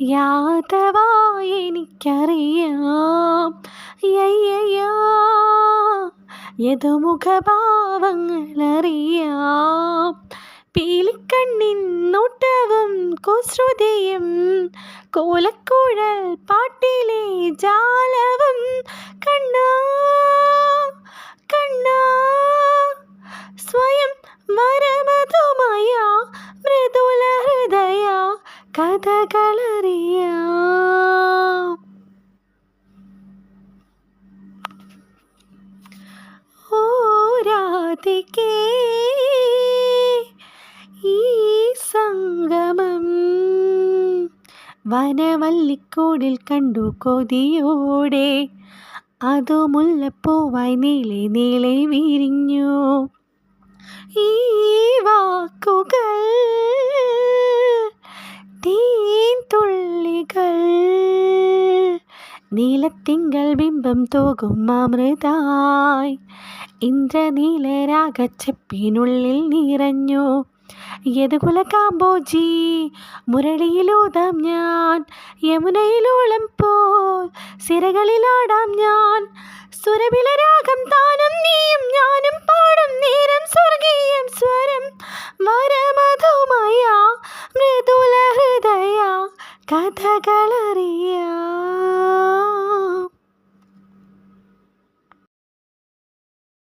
യാതവാ എനിക്കറിയാം. യയ്യയ്യാ യദുമുഖഭാവങ്ങളറിയാം പീലിക്കണ്ണിൻ നോട്ടവും കുശ്രുതയും കോലക്കുഴൽ പാട്ടിലെ ജാലവും കഥകളറിയാം. ഈ സംഗമം വനവല്ലിക്കൂടിൽ കണ്ടു കൊതിയോടെ. അതു മുല്ലപ്പൂവായി നീളെ നീളെ വിരിഞ്ഞു. ഈ വാക്കുകൾ നീലത്തിങ്കൾ ബിംബം തോകും അമൃതായി. ഇന്ദ്രനീലരാഗച്ചെപ്പിനുള്ളിൽ നിറഞ്ഞു. യതുകുല കാമ്പോജി മുരളിയിലൂതാം ഞാൻ. യമുനയിലോളം പോൽ സിരകളിലാടാം ഞാൻ. സുരഭില രാഗം താനും നീയും ഞാനും പാടും നേരം സ്വർഗീയം സ്വരം. വരമധുമയ മൃദുല ഹൃദയ കഥകൾ